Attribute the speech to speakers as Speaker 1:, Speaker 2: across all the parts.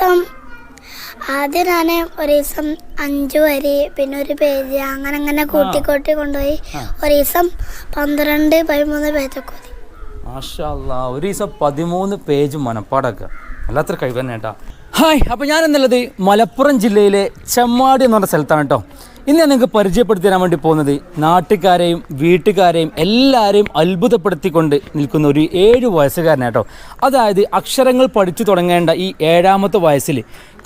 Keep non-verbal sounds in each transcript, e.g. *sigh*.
Speaker 1: ദിവസം ആദ്യം ഞാൻ ഒരു ദിവസം അഞ്ച് വരി പിന്നെ ഒരു പേജ് അങ്ങനെ അങ്ങനെ കൂട്ടി കൂട്ടിക്കൂട്ടി കൊണ്ടുപോയി ഒരു ദിവസം പന്ത്രണ്ട് പതിമൂന്ന് പേജൊക്കെ
Speaker 2: മാഷാ ഒരു ദിവസം പതിമൂന്ന് പേജ് മനപ്പാടൊക്കെ. വല്ലാത്തൊരു കഴിവ് തന്നെ കേട്ടോ ഹായ് അപ്പോൾ ഞാൻ എന്നുള്ളത് മലപ്പുറം ജില്ലയിലെ ചെമ്മാടി എന്ന് പറഞ്ഞ സ്ഥലത്താണ് കേട്ടോ ഇന്ന് ഞാൻ നിങ്ങൾക്ക് പരിചയപ്പെടുത്തി തരാൻ വേണ്ടി പോകുന്നത് നാട്ടുകാരെയും വീട്ടുകാരെയും എല്ലാവരെയും അത്ഭുതപ്പെടുത്തിക്കൊണ്ട് നിൽക്കുന്ന ഒരു ഏഴ് വയസ്സുകാരനാട്ടോ. അതായത് അക്ഷരങ്ങൾ പഠിച്ചു തുടങ്ങേണ്ട ഈ ഏഴാമത്തെ വയസ്സിൽ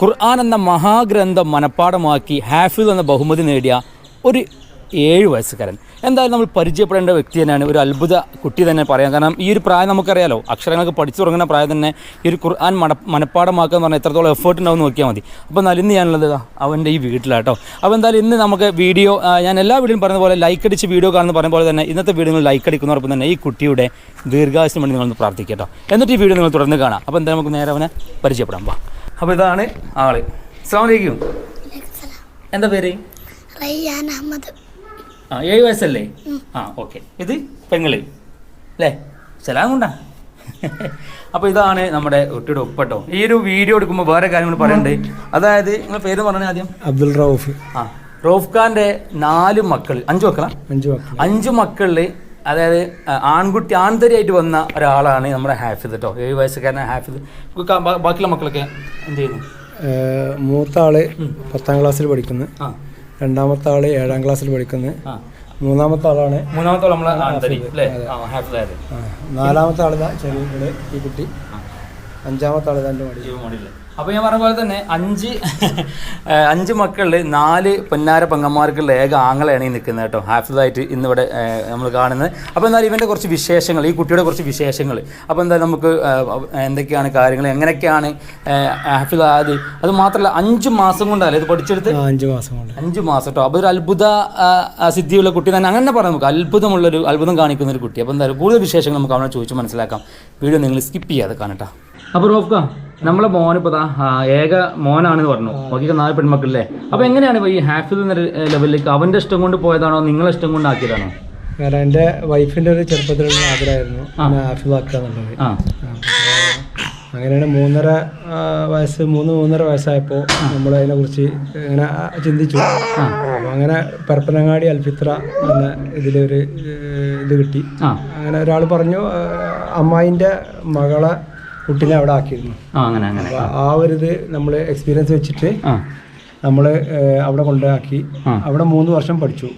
Speaker 2: ഖുർആൻ എന്ന മഹാഗ്രന്ഥം മനഃപ്പാടമാക്കി ഹാഫിദ് എന്ന ബഹുമതി നേടിയ ഒരു ഏഴ് വയസ്സുകാരൻ. എന്തായാലും നമ്മൾ പരിചയപ്പെടേണ്ട വ്യക്തി തന്നെയാണ്. ഒരു അത്ഭുത കുട്ടി തന്നെ പറയാം. കാരണം ഈ ഒരു പ്രായം നമുക്കറിയാലോ. അക്ഷരങ്ങളൊക്കെ പഠിച്ചു തുടങ്ങുന്ന പ്രായം തന്നെ ഈ ഒരു ഖുർആൻ മണ മനഃപ്പാടമാക്കുക എന്ന് പറഞ്ഞാൽ എത്രത്തോളം എഫേർട്ട് ഉണ്ടാവും നോക്കിയാൽ മതി. അപ്പോൾ എന്നാൽ ഇന്ന് ഞാനുള്ളത് അവന്റെ ഈ വീട്ടിലാട്ടോ. അപ്പോൾ എന്തായാലും ഇന്ന് നമുക്ക് വീഡിയോ ഞാൻ എല്ലാ വീഡിയോയും പറഞ്ഞ പോലെ ലൈക്ക് അടിച്ച് വീഡിയോ കാണുന്ന പറയുന്ന പോലെ തന്നെ ഇന്നത്തെ വീഡിയോ ലൈക്ക് അടിക്കുന്നതോടൊപ്പം തന്നെ ഈ കുട്ടിയുടെ ദീർഘാശം വേണ്ടി നിങ്ങളൊന്ന് പ്രാർത്ഥിക്കട്ടോ എന്നിട്ട് ഈ വീഡിയോ നിങ്ങൾ തുടർന്ന് കാണാം. അപ്പോൾ എന്തായാലും നമുക്ക് നേരെ അവനെ പരിചയപ്പെടാം. വാ. അപ്പോൾ ഇതാണ് ആൾ. അസ്സാം വലൈക്കും എന്താ പേര്?
Speaker 1: റയ്യാൻ അഹമ്മദ്.
Speaker 2: ആ ഏഴ് വയസ്സല്ലേ? ആ ഓക്കെ ഇത് പെങ്ങൾ അല്ലേ? സലാം കൊണ്ടാ. അപ്പോൾ ഇതാണ് നമ്മുടെ കുട്ടിയുടെ ഒപ്പട്ടോ. ഈ ഒരു വീഡിയോ എടുക്കുമ്പോൾ വേറെ കാര്യങ്ങൾ പറയണ്ടേ? അതായത് നിങ്ങൾ പേര് പറഞ്ഞ ആദ്യം?
Speaker 3: അബ്ദുൾ റൌഫ്.
Speaker 2: ആ റൌഫ് ഖാന്റെ നാല് മക്കൾ അഞ്ച് മക്കളാ?
Speaker 3: അഞ്ച് മക്കൾ
Speaker 2: അഞ്ച് മക്കളിൽ അതായത് ആൺകുട്ടി ആൺതരിയായിട്ട് വന്ന ഒരാളാണ് നമ്മുടെ ഹാഫിദ് കേട്ടോ ഏഴ് വയസ്സുകാരനെ ഹാഫിദ്. ബാക്കിയുള്ള മക്കളൊക്കെ എന്ത് ചെയ്യുന്നു?
Speaker 3: മൂത്ത ആൾ പത്താം ക്ലാസ്സിൽ പഠിക്കുന്നു.
Speaker 2: ആ.
Speaker 3: രണ്ടാമത്തെ ആൾ ഏഴാം ക്ലാസ്സിൽ പഠിക്കുന്നു. മൂന്നാമത്തെ ആളാണ്
Speaker 2: മൂന്നാമത്തെ നമ്മളെ
Speaker 3: നാലാമത്തെ ആളിതാ ചെറിയ ഈ കുട്ടി. അഞ്ചാമത്തെ ആളിതാ എന്റെ മടി
Speaker 2: അപ്പോൾ ഞാൻ പറഞ്ഞ പോലെ തന്നെ അഞ്ച് അഞ്ച് മക്കളിൽ നാല് പൊന്നാര പെങ്ങന്മാർക്കുള്ള ഏക ആങ്ങളെയാണ് ഈ നിൽക്കുന്നത് കേട്ടോ. ഹാഫിദായിട്ട് ഇന്നിവിടെ നമ്മൾ കാണുന്നത്. അപ്പോൾ എന്നാൽ ഇവന്റെ കുറച്ച് വിശേഷങ്ങൾ ഈ കുട്ടിയുടെ കുറച്ച് വിശേഷങ്ങൾ. അപ്പോൾ എന്താ നമുക്ക് എന്തൊക്കെയാണ് കാര്യങ്ങൾ എങ്ങനെയൊക്കെയാണ് ഹാഫിദ് ആയത് അത് മാത്രമല്ല അഞ്ച് മാസം കൊണ്ടല്ലേ ഇത് പഠിച്ചെടുത്ത്?
Speaker 3: അഞ്ച് മാസം കൊണ്ട്.
Speaker 2: അഞ്ച് മാസം കേട്ടോ. അപ്പോൾ ഒരു അത്ഭുത സിദ്ധിയുള്ള കുട്ടി തന്നെ. അങ്ങനെ പറയാം നമുക്ക് അത്ഭുതമുള്ളൊരു അത്ഭുതം കാണിക്കുന്ന ഒരു കുട്ടി. അപ്പോൾ എന്തായാലും കൂടുതൽ വിശേഷങ്ങൾ നമുക്ക് അവനെ ചോദിച്ച് മനസ്സിലാക്കാം. വീഡിയോ നിങ്ങൾ സ്കിപ്പ് ചെയ്യാതെ കാണട്ടാ അപ്പോൾ റോഫ്ക നമ്മളെ മോൻ ഇപ്പൊ ഏക മോനാണെന്ന് പറഞ്ഞു. ബാക്കി നാല് പെൺമക്കളല്ലേ? അപ്പൊ എങ്ങനെയാണ് ഈ ഹാഫിൽ എന്ന ലെവലിലേക്ക് അവന്റെ ഇഷ്ടം കൊണ്ട് പോയതാണോ നിങ്ങളെ ഇഷ്ടം കൊണ്ട് ആക്കിയതാണോ?
Speaker 3: കാരണം എന്റെ വൈഫിന്റെ ഒരു ചെറുപ്പത്തിലുള്ള ആഗ്രഹമായിരുന്നു എന്നെ ഹാഫിദാക്കുക എന്നുള്ളത്. അങ്ങനെയാണ് മൂന്നര വയസ്സ് മൂന്ന് മൂന്നര വയസ്സായപ്പോൾ നമ്മൾ അതിനെക്കുറിച്ച് ഇങ്ങനെ ചിന്തിച്ചു. അങ്ങനെ പരപ്പനങ്ങാടി അൽഫിത്ര എന്ന ഇതിലൊരു ഇത് കിട്ടി. അങ്ങനെ ഒരാൾ പറഞ്ഞു അമ്മായിന്റെ മകളെ കുട്ടീനെ അവിടെ ആക്കിയിരുന്നു.
Speaker 2: ആ അങ്ങനെ അങ്ങനെ.
Speaker 3: ആ ഒരു ഇത് നമ്മൾ എക്സ്പീരിയൻസ് വെച്ചിട്ട് നമ്മൾ അവിടെ കൊണ്ടാക്കി അവിടെ മൂന്ന് വർഷം പഠിച്ചു.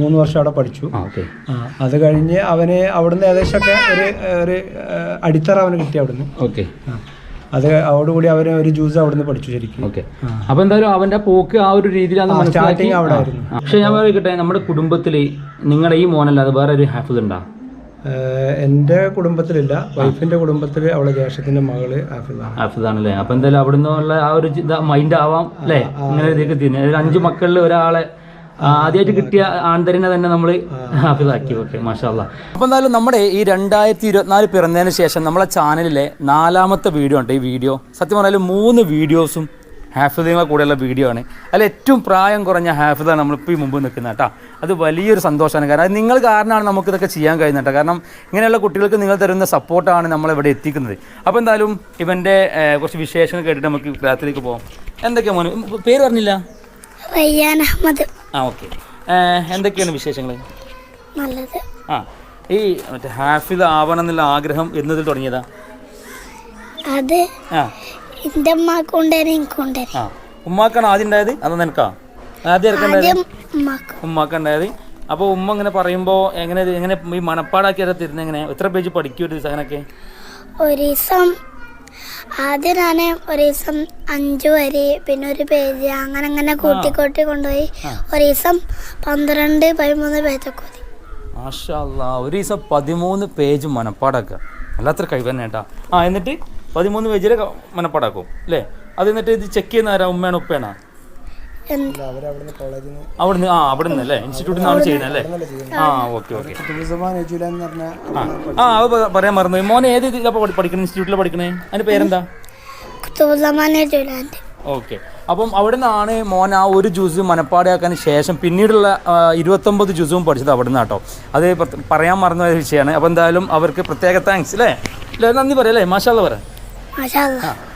Speaker 3: മൂന്ന് വർഷം അവിടെ പഠിച്ചു. അത് കഴിഞ്ഞ് അവന് അവിടുന്ന് ഏകദേശമൊക്കെ ഒരു ഒരു അടിത്തറ അവന് കിട്ടി അവിടുന്ന്.
Speaker 2: ഓക്കെ.
Speaker 3: അത് അതോടുകൂടി അവന് ഒരു ജ്യൂസ് അവിടുന്ന് പഠിച്ചു ശരിക്കും.
Speaker 2: ഓക്കെ. അപ്പൊ എന്തായാലും അവന്റെ പോക്ക് ആ ഒരു രീതിയിലാണ്
Speaker 3: സ്റ്റാർട്ടിങ് അവിടെ ആയിരുന്നു.
Speaker 2: പക്ഷെ ഞാൻ പറയട്ടെ നമ്മുടെ കുടുംബത്തിൽ നിങ്ങളുടെ ഈ മോനല്ലാതെ വേറെ ഒരു ഹാഫിൽ ഉണ്ടാ?
Speaker 3: എന്റെ കുടുംബത്തിലില്ല. വൈഫിന്റെ കുടുംബത്തിൽ അവളെ ജ്യേഷ്ഠത്തിന്റെ മകൾ ആഫിദാണ്.
Speaker 2: ഹാഫിദ് ആണല്ലേ അപ്പൊ എന്തായാലും അവിടുന്ന് ഉള്ള ആ ഒരു മൈൻഡ് ആവാം അല്ലേ? ഇങ്ങനെ ഇതിലേക്ക് തിരിഞ്ഞ് ഒരു അഞ്ച് മക്കളിൽ ഒരാളെ ആദ്യമായിട്ട് കിട്ടിയ ആന്തരിനെ തന്നെ നമ്മൾ ഹാഫിദാക്കി ഓക്കെ മാഷാല്ല അപ്പോൾ എന്തായാലും നമ്മുടെ ഈ രണ്ടായിരത്തി ഇരുപത്തിനാല് പിറന്നതിന് ശേഷം നമ്മളെ ചാനലിലെ നാലാമത്തെ വീഡിയോ ഉണ്ട് ഈ വീഡിയോ. സത്യം പറഞ്ഞാൽ മൂന്ന് വീഡിയോസും ഹാഫിദുകളെ കൂടെയുള്ള വീഡിയോ ആണ്. അതിൽ ഏറ്റവും പ്രായം കുറഞ്ഞ ഹാഫിദാണ് നമ്മളിപ്പോൾ ഈ മുമ്പ് നിൽക്കുന്നത് കേട്ടോ. അത് വലിയൊരു സന്തോഷമാണ്. കാരണം അത് നിങ്ങൾ കാരണമാണ് നമുക്കിതൊക്കെ ചെയ്യാൻ കഴിയുന്നത് കേട്ടോ. കാരണം ഇങ്ങനെയുള്ള കുട്ടികൾക്ക് നിങ്ങൾ തരുന്ന സപ്പോർട്ടാണ് നമ്മളിവിടെ എത്തിക്കുന്നത്. അപ്പോൾ എന്തായാലും ഇവന്റെ കുറച്ച് വിശേഷങ്ങൾ കേട്ടിട്ട് നമുക്ക് ക്ലാസ്സിലേക്ക് പോകാം എന്തൊക്കെയാണ് മോനെ? പേര് പറഞ്ഞില്ല?
Speaker 1: അഹമ്മദ്.
Speaker 2: ആ ഓക്കെ. എന്തൊക്കെയാണ് വിശേഷങ്ങൾ
Speaker 1: നല്ലത്.
Speaker 2: ആ ഈ മറ്റേ ഹാഫിദ് ആവണം എന്നുള്ള ആഗ്രഹം എന്നതിൽ തുടങ്ങിയതാ?
Speaker 1: അതെ
Speaker 2: ആ.
Speaker 1: എന്റെ അമ്മക്കും ഉണ്ടായിരുന്നു എനിക്കും ഉണ്ടായിരുന്നു
Speaker 2: ആ ഉമ്മാക്കാണ് ആദ്യം ഉണ്ടായത്? അതോ നിനക്കാ? ആദ്യം ഇറക്കണ്ടായത്
Speaker 1: ആദ്യം ഉമ്മാക്കും.
Speaker 2: ഉമ്മാക്ക ഉണ്ടായത്. അപ്പോൾ ഉമ്മ ഇങ്ങനെ പറയുമ്പോ എങ്ങനെ ഇത് എങ്ങനെ ഈ മനപ്പാടാക്കിയത് തരുന്നത് എങ്ങനെ? എത്ര പേജ് പഠിക്കും ഒരു ദിവസം അങ്ങനെയൊക്കെ
Speaker 1: ഒരു ദിവസം ആദ്യം ഞാൻ ഒരു ദിവസം അഞ്ചു വരി പിന്നെ ഒരു പേജ് അങ്ങനെ അങ്ങനെ കൂട്ടി കൂട്ടി കൊണ്ടുപോയി. ഒരു ദിവസം പന്ത്രണ്ട് പതിമൂന്ന് പേജൊക്കെ
Speaker 2: മാഷാ അല്ലാ ഒരു ദിവസം പതിമൂന്ന് പേജ് മനപ്പാടാക്കുക വല്ലാത്തൊരു കഴിവ് തന്നെ കേട്ടാ. ആ എന്നിട്ട്? പതിമൂന്ന് പേജിൽ മനപ്പാടാക്കും അല്ലേ? അത് എന്നിട്ട് ഇത് ചെക്ക് ചെയ്യുന്ന ആരാ? ഉമ്മയാണ് ഉപ്പയാണോ? അവിടുന്ന് ആ അവിടുന്ന് അല്ലേ? ഇൻസ്റ്റിറ്റ്യൂട്ടിൽ നിന്നാണ് ചെയ്യുന്നത് അല്ലേ? ആ ഓക്കെ ഓക്കെ. ആ അത് പറയാൻ മറന്നു മോനെ ഏത് ഇതിലാണ് ഇൻസ്റ്റിറ്റ്യൂട്ടിൽ പഠിക്കണേ? അതിന്റെ പേരെന്താ? ഓക്കെ. അപ്പം അവിടെ നിന്നാണ് മോൻ ആ ഒരു ജ്യൂസ് മനപ്പാടിയാക്കാൻ ശേഷം പിന്നീടുള്ള ഇരുപത്തൊമ്പത് ജ്യൂസും പഠിച്ചത് അവിടെ നിന്ന് കേട്ടോ. അത് പറയാൻ മറന്ന ഒരു വിഷയമാണ്. അപ്പോൾ എന്തായാലും അവർക്ക് പ്രത്യേക താങ്ക്സ് അല്ലേ? അല്ലേ നന്ദി പറയാം അല്ലേ? മാഷാല്ല പറ.
Speaker 1: മാഷാ അല്ലാ.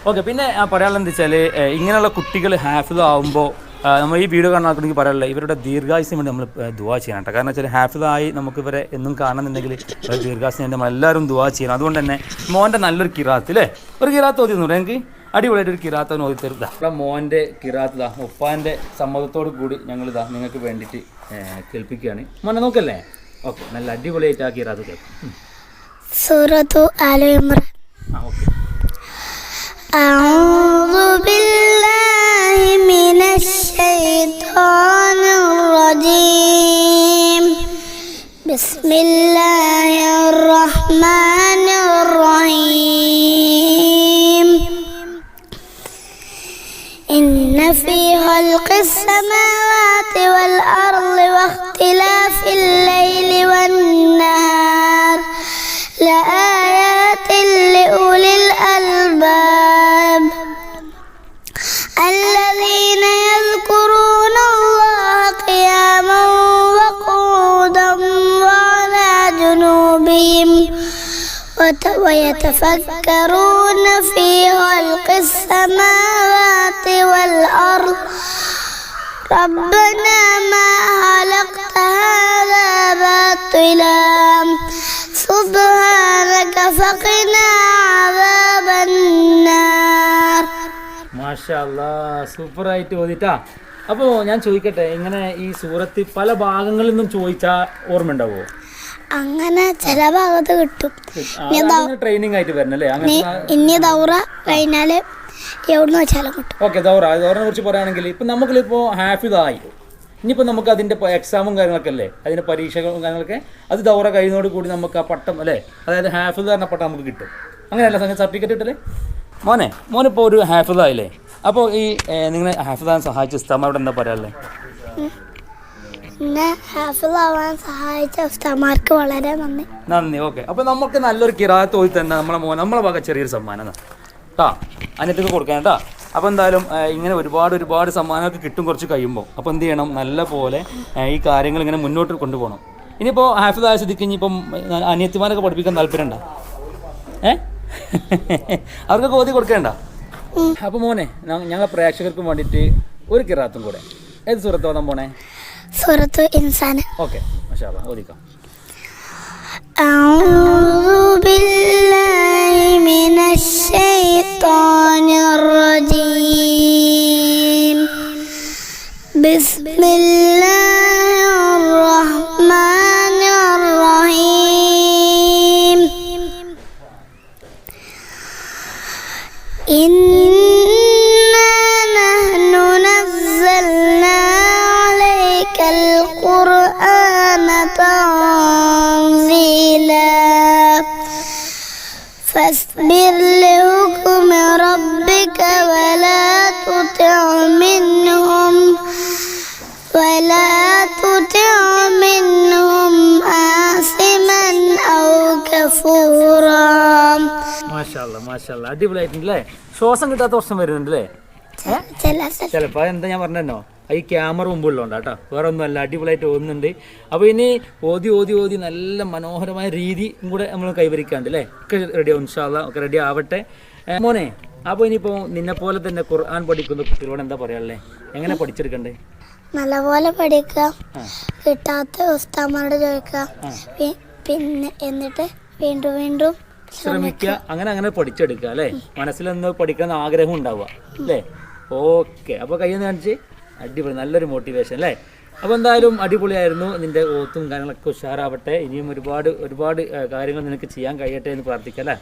Speaker 2: ഓക്കെ പിന്നെ പറയാനുള്ള പറയാനുള്ളത് എന്താ വെച്ചാൽ ഇങ്ങനെയുള്ള കുട്ടികൾ ഹാഫിദ് ആവുമ്പോൾ നമ്മൾ ഈ വീഡിയോ കാണാൻ ആൾക്കാർക്ക് പറയാനുള്ള ഇവരുടെ ദീർഘായുസിന് വേണ്ടി നമ്മൾ ദുവാ ചെയ്യണം കേട്ടോ. കാരണം വെച്ചാൽ ഹാഫിദായി നമുക്ക് ഇവരെ എന്നും കാണുന്നുണ്ടെങ്കിൽ ദീർഘായുസിന് വേണ്ടി നമ്മൾ എല്ലാവരും ദുവാ ചെയ്യണം. അതുകൊണ്ട് തന്നെ മോന്റെ നല്ലൊരു കിറാത്ത് അല്ലേ ഒരു കിറാത്ത് ഓതി തന്നു എനിക്ക് അടിപൊളിയായിട്ട് ഒരു കിറാത്ത് ഓതി തരും നമ്മളെ മോന്റെ കിറാത്ത് ഇതാ. ഉപ്പാന്റെ സമ്മതത്തോടു കൂടി ഞങ്ങൾ ഇതാ നിങ്ങൾക്ക് വേണ്ടിയിട്ട് കേൾപ്പിക്കുകയാണ്. മോനെ നോക്കല്ലേ? ഓക്കെ നല്ല അടിപൊളിയായിട്ട് ആ കിറാത്ത് കേൾക്കും.
Speaker 1: സൂറത്തു ആലു ഇമ്രാൻ. أعوذ بالله من الشيطان الرجيم. بسم الله الرحمن الرحيم. إن في خلق السماوات والأرض واختلاف الليل والنهار. ويتفكرون في خلق السماوات والأرض ربنا ما خلقت هذا باطلا سبحانك فقنا عذاب النار
Speaker 2: മാഷാല്ലാ സൂപ്പറായിട്ട് ഓതിട്ടാ അപ്പോൾ ഞാൻ ചോദിക്കട്ടെ ഇങ്ങനെ ഈ സൂറത്ത് പല ഭാഗങ്ങളിൽ നിന്നും ചോദിച്ചാൽ ഓർമ്മ ഉണ്ടാവുമോ
Speaker 1: അങ്ങനെ ചില ഭാഗത്ത് കിട്ടും.
Speaker 2: ട്രെയിനിങ് ആയിട്ട് വരണല്ലേ
Speaker 1: ഇനി ദൗറ കഴിഞ്ഞാൽ എവിടുന്ന് വെച്ചാലും കിട്ടും.
Speaker 2: ഓക്കെ ദൗറ. ദൗറിനെ കുറിച്ച് പറയുകയാണെങ്കിൽ ഇപ്പൊ നമുക്കിപ്പോ ഹാഫിദായി ഇനിയിപ്പോൾ നമുക്ക് അതിന്റെ എക്സാമും കാര്യങ്ങളൊക്കെ അല്ലേ? അതിന്റെ പരീക്ഷകളും കാര്യങ്ങളൊക്കെ അത് ദൗറ കഴിയുന്നതോട് കൂടി നമുക്ക് ആ പട്ടം അല്ലേ? അതായത് ഹാഫിദ് പറഞ്ഞ പട്ടം നമുക്ക് കിട്ടും. അങ്ങനെയല്ല സംഗതി? സർട്ടിഫിക്കറ്റ് കിട്ടല്ലേ മോനെ മോനിപ്പോൾ ഒരു ഹാഫിദായില്ലേ അപ്പോൾ ഈ നിങ്ങളെ ഹാഫിദാൻ സഹായിച്ച ഉസ്താമ എന്താ പറയാല്ലേ
Speaker 1: പിന്നെ ഹാഫിളാവാൻ സഹായിച്ച ഉസ്താമാർക്ക് വളരെ നന്ദി.
Speaker 2: നന്ദി ഓക്കെ. അപ്പോൾ നമുക്ക് നല്ലൊരു കിറാത്ത് പോയി തന്നെ നമ്മളെ മോൻ നമ്മളെ ഭാഗം ചെറിയൊരു സമ്മാനം കേട്ടാ അനിയത്തേക്ക് കൊടുക്കാൻ കേട്ടോ അപ്പോൾ എന്തായാലും ഇങ്ങനെ ഒരുപാട് ഒരുപാട് സമ്മാനമൊക്കെ കിട്ടും കുറച്ച് കഴിയുമ്പോൾ അപ്പോൾ എന്ത് ചെയ്യണം? നല്ല പോലെ ഈ കാര്യങ്ങൾ ഇങ്ങനെ മുന്നോട്ട് കൊണ്ടുപോകണം. ഇനിയിപ്പോൾ ഹാഫിദ് സ്ഥിതിക്ക് ഇനിയിപ്പം അനിയത്തിമാരൊക്കെ പഠിപ്പിക്കാൻ താല്പര്യമുണ്ടോ? ഏ? *laughs* അവർക്ക് ഓതി കൊടുക്കേണ്ട? അപ്പോൾ മോനെ ഞങ്ങളെ ഞങ്ങൾ പ്രേക്ഷകർക്കും വേണ്ടിയിട്ട് ഒരു കിറാത്തും കൂടെ. ഏത് സുഹൃത്ത് മോനെ? പോണേ
Speaker 1: സൂറത്തു ഇൻസാന്
Speaker 2: ഓക്കെ മഷാ ഓദിക്കാം
Speaker 1: أعوذ بالله من الشيطان الرجيم القرآن تنزيلا فاصبر لحكم ربك ولا تطع منهم ولا تطع منهم آثما أو كفورا
Speaker 2: മാഷാല്ല മാഷാല്ല അടിപൊളിയായിട്ടുണ്ടല്ലേ ശ്വാസം കിട്ടാത്ത പ്രശ്നം വരുന്നുണ്ടല്ലേ
Speaker 1: ചില സ്ഥലത്ത്
Speaker 2: ചിലപ്പോൾ എന്താ ഞാൻ പറഞ്ഞോ ഈ ക്യാമറ മുമ്പുള്ളതുകൊണ്ട് കേട്ടോ. വേറെ ഒന്നുമല്ല അടിപൊളിയായിട്ട് ഓടുന്നുണ്ട്. അപ്പോൾ ഇനി ഓതി ഓതി ഓതി നല്ല മനോഹരമായ രീതി കൂടെ നമ്മൾ കൈവരിക്കാണ്ട് അല്ലേ ഒക്കെ റെഡി ആവും ഇൻഷാല്ല ഒക്കെ റെഡി ആവട്ടെ. മോനെ അപ്പോൾ ഇനിയിപ്പോൾ നിന്നെ പോലെ തന്നെ ഖുർആൻ പഠിക്കുന്ന കുട്ടികളോട് എന്താ പറയാല്ലേ എങ്ങനെ പഠിച്ചെടുക്കണ്ടേ?
Speaker 1: നല്ലപോലെ പഠിക്കുക. കിട്ടാത്ത ഉസ്താമാരോട് ചോദിക്കുക. പിന്നെ എന്നിട്ട് വീണ്ടും വീണ്ടും
Speaker 2: ശ്രമിക്കുക. അങ്ങനെ അങ്ങനെ പഠിച്ചെടുക്കുക അല്ലേ മനസ്സിലൊന്ന് പഠിക്കാൻ ആഗ്രഹം ഉണ്ടാവുക അല്ലേ ഓക്കെ. അപ്പോൾ കയ്യിൽ കാണിച്ച്. അടിപൊളി നല്ലൊരു മോട്ടിവേഷൻ അല്ലേ? അപ്പോൾ എന്തായാലും അടിപൊളിയായിരുന്നു. നിന്റെ ഓത്തും കാര്യങ്ങളൊക്കെ ഉഷാറാവട്ടെ. ഇനിയും ഒരുപാട് ഒരുപാട് കാര്യങ്ങൾ നിനക്ക് ചെയ്യാൻ കഴിയട്ടെ എന്ന് പ്രാർത്ഥിക്കാം അല്ലേ?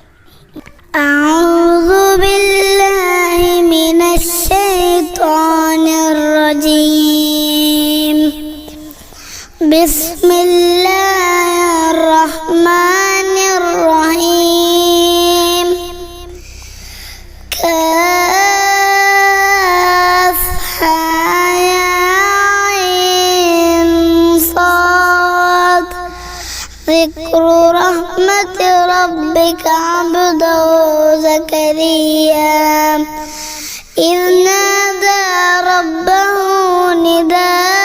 Speaker 1: ബിസ്മില്ലാഹിർ റഹ്മാനിർ റഹീം ذلك عبده زكريا. إذ نادى ربه نداءً